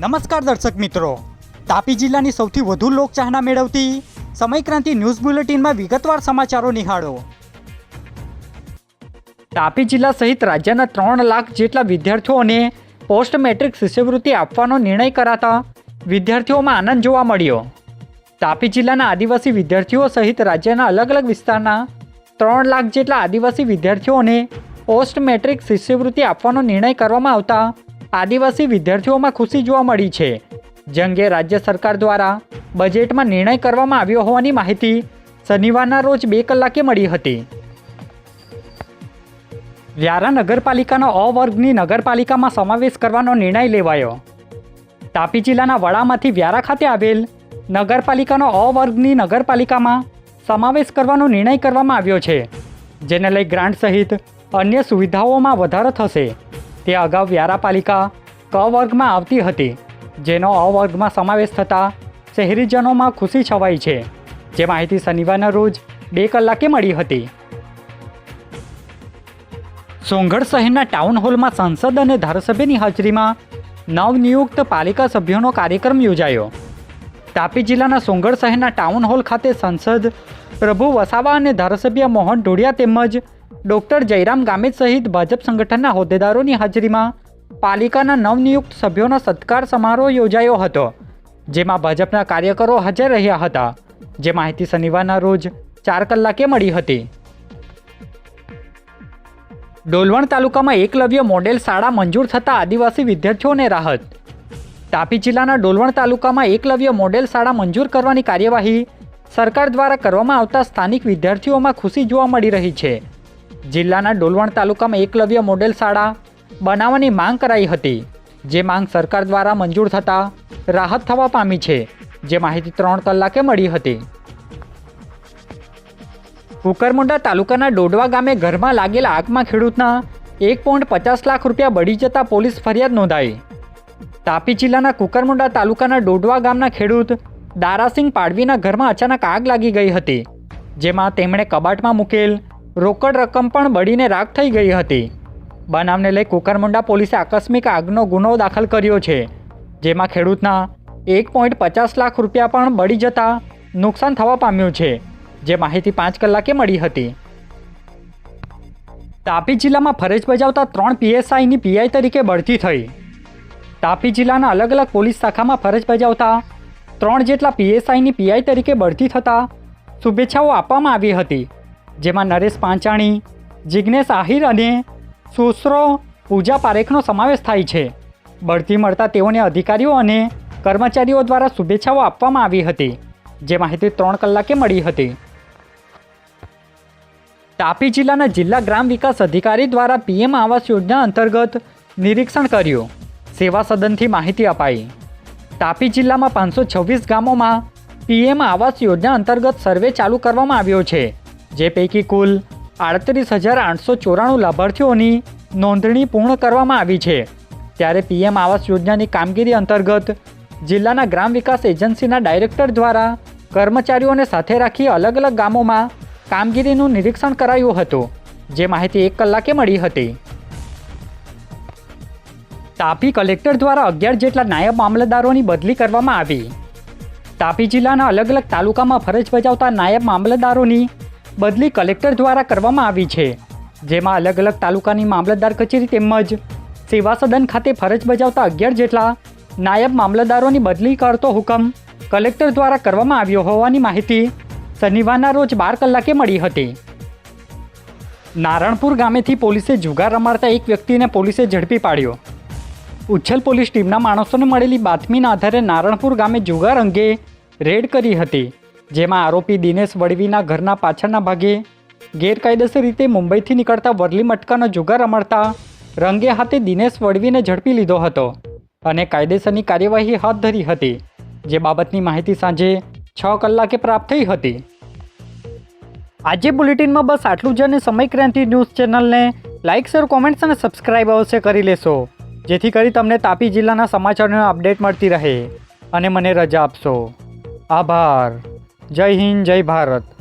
નમસ્કાર દર્શક મિત્રો. તાપી જિલ્લાની સૌથી વધુ લોકચાહના મેળવતી સમયક્રાંતિ ન્યૂઝ બુલેટિનમાં વિગતવાર સમાચારો નિહાળો. તાપી જિલ્લા સહિત રાજ્યના ત્રણ લાખ જેટલા વિદ્યાર્થીઓને પોસ્ટ મેટ્રિક શિષ્યવૃત્તિ આપવાનો નિર્ણય કરાતા વિદ્યાર્થીઓમાં આનંદ જોવા મળ્યો. તાપી જિલ્લાના આદિવાસી વિદ્યાર્થીઓ સહિત રાજ્યના અલગ અલગ વિસ્તારના ત્રણ લાખ જેટલા આદિવાસી વિદ્યાર્થીઓને પોસ્ટ મેટ્રિક શિષ્યવૃત્તિ આપવાનો નિર્ણય કરવામાં આવતા આદિવાસી વિદ્યાર્થીઓમાં ખુશી જોવા મળી છે. જે અંગે રાજ્ય સરકાર દ્વારા બજેટમાં નિર્ણય કરવામાં આવ્યો હોવાની માહિતી શનિવારના રોજ બે કલાકે મળી હતી. વ્યારા નગરપાલિકાનો અ વર્ગની નગરપાલિકામાં સમાવેશ કરવાનો નિર્ણય લેવાયો. તાપી જિલ્લાના વડામાંથી વ્યારા ખાતે આવેલ નગરપાલિકાનો અ વર્ગની નગરપાલિકામાં સમાવેશ કરવાનો નિર્ણય કરવામાં આવ્યો છે, જેને લઈ ગ્રાન્ટ સહિત અન્ય સુવિધાઓમાં વધારો થશે. તે અગાઉ વ્યારા પાલિકા ક વર્ગમાં આવતી હતી, જેનો અ વર્ગમાં સમાવેશ થતાં શહેરીજનોમાં ખુશી છવાઈ છે. જે માહિતી શનિવારના રોજ બે કલાકે મળી હતી. સોંગઢ શહેરના ટાઉન હોલમાં સાંસદ અને ધારાસભ્યની હાજરીમાં નવનિયુક્ત પાલિકા સભ્યોનો કાર્યક્રમ યોજાયો. તાપી જિલ્લાના સોંગઢ શહેરના ટાઉન હોલ ખાતે સાંસદ પ્રભુ વસાવા અને ધારાસભ્ય મોહન ઢોડિયા તેમજ ડૉક્ટર જયરામ ગામિત સહિત ભાજપ સંગઠનના હોદ્દેદારોની હાજરીમાં પાલિકાના નવનિયુક્ત સભ્યોનો સત્કાર સમારોહ યોજાયો હતો, જેમાં ભાજપના કાર્યકરો હાજર રહ્યા હતા. જે માહિતી શનિવારના રોજ ચાર કલાકે મળી હતી. ડોલવણ તાલુકામાં એકલવ્ય મોડેલ શાળા મંજૂર થતાં આદિવાસી વિદ્યાર્થીઓને રાહત. તાપી જિલ્લાના ડોલવણ તાલુકામાં એકલવ્ય મોડેલ શાળા મંજૂર કરવાની કાર્યવાહી સરકાર દ્વારા કરવામાં આવતા સ્થાનિક વિદ્યાર્થીઓમાં ખુશી જોવા મળી રહી છે. જિલ્લાના ડોલવણ તાલુકામાં એકલવ્ય મોડેલ શાળા બનાવવાની માંગ કરાઈ હતી. જે માંગ સરકાર દ્વારા મંજૂર થતાં રાહત થવા પામી છે. જે માહિતી ત્રણ કલાકે મળી હતી. કુકરમુંડા તાલુકાના ડોડવા ગામે ઘરમાં લાગેલા આગમાં ખેડૂતના એક પોઈન્ટ પચાસ લાખ રૂપિયા બળી જતા પોલીસ ફરિયાદ નોંધાઈ. તાપી જિલ્લાના કુકરમુંડા તાલુકાના ડોડવા ગામના ખેડૂત દારાસિંહ પાડવીના ઘરમાં અચાનક આગ લાગી ગઈ હતી. જેમાં તેમણે કબાટમાં મૂકેલ રોકડ રકમ પણ બળીને રાખ થઈ ગઈ હતી. બનાવને લઈ કુકરમુંડા પોલીસે આકસ્મિક આગનો ગુનો દાખલ કર્યો છે, જેમાં ખેડૂતના એક પોઈન્ટ પચાસ લાખ રૂપિયા પણ બળી જતા નુકસાન થવા પામ્યું છે, જે માહિતી પાંચ કલાકે મળી હતી. તાપી જિલ્લામાં ફરજ બજાવતા ત્રણ પીએસઆઈની પીઆઈ તરીકે બઢતી થઈ. તાપી જિલ્લાના અલગ અલગ પોલીસ શાખામાં ફરજ બજાવતા ત્રણ જેટલા પીએસઆઈની પીઆઈ તરીકે બઢતી થતાં શુભેચ્છાઓ આપવામાં આવી હતી. જેમાં નરેશ પાંચાણી જિજ્ઞેશ આહિર અને સુશ્રો પૂજા પારેખનો સમાવેશ થાય છે. બઢતી મળતા તેઓને અધિકારીઓ અને કર્મચારીઓ દ્વારા શુભેચ્છાઓ આપવામાં આવી હતી, જે માહિતી ત્રણ કલાકે મળી હતી. તાપી જિલ્લાના જિલ્લા ગ્રામ વિકાસ અધિકારી દ્વારા પીએમ આવાસ યોજના અંતર્ગત નિરીક્ષણ કર્યું. સેવા સદનથી માહિતી અપાઈ. તાપી જિલ્લામાં પાંચસો છવ્વીસ ગામોમાં પીએમ આવાસ યોજના અંતર્ગત સર્વે ચાલુ કરવામાં આવ્યો છે. જે પૈકી કુલ આડત્રીસ હજાર આઠસો ચોરાણું લાભાર્થીઓની નોંધણી પૂર્ણ કરવામાં આવી છે. ત્યારે પીએમ આવાસ યોજનાની કામગીરી અંતર્ગત જિલ્લાના ગ્રામ વિકાસ એજન્સીના ડાયરેક્ટર દ્વારા કર્મચારીઓને સાથે રાખી અલગ અલગ ગામોમાં કામગીરીનું નિરીક્ષણ કરાયું હતું, જે માહિતી એક કલાકે મળી હતી. તાપી કલેક્ટર દ્વારા અગિયાર જેટલા નાયબ મામલતદારોની બદલી કરવામાં આવી. તાપી જિલ્લાના અલગ અલગ તાલુકામાં ફરજ બજાવતા નાયબ મામલતદારોની બદલી કલેક્ટર દ્વારા કરવામાં આવી છે. જેમાં અલગ અલગ તાલુકાની મામલતદાર કચેરી તેમજ સેવા સદન ખાતે ફરજ બજાવતા અગિયાર જેટલા નાયબ મામલતદારોની બદલી કરતો હુકમ કલેક્ટર દ્વારા કરવામાં આવ્યો હોવાની માહિતી શનિવારના રોજ બાર કલાકે મળી હતી. નારણપુર ગામેથી પોલીસે જુગાર રમાડતા એક વ્યક્તિને પોલીસે ઝડપી પાડ્યો. ઉચ્છલ પોલીસ ટીમના માણસોને મળેલી બાતમીના આધારે નારણપુર ગામે જુગાર અંગે રેડ કરી હતી. જેમાં આરોપી દિનેશ વડવીના ઘરના પાછળના ભાગે ગેરકાયદેસર રીતે મુંબઈથી નીકળતા વરલી મટકાનો જુગાર રમાડતા રંગે હાથે દિનેશ વડવીને ઝડપી લીધો હતો અને કાયદેસરની કાર્યવાહી હાથ ધરી હતી, જે બાબતની માહિતી સાંજે છ કલાકે પ્રાપ્ત થઈ હતી. આજે બુલેટિનમાં બસ આટલું જ અને સમય ક્રાંતિ ન્યૂઝ ચેનલને લાઇક, શેર, કોમેન્ટ્સ અને સબસ્ક્રાઇબ અવશ્ય કરી લેશો, જેથી કરી તમને તાપી જિલ્લાના સમાચારનો અપડેટ મળતી રહે. અને મને રજા આપશો. આભાર. જય હિન્દ જય ભારત.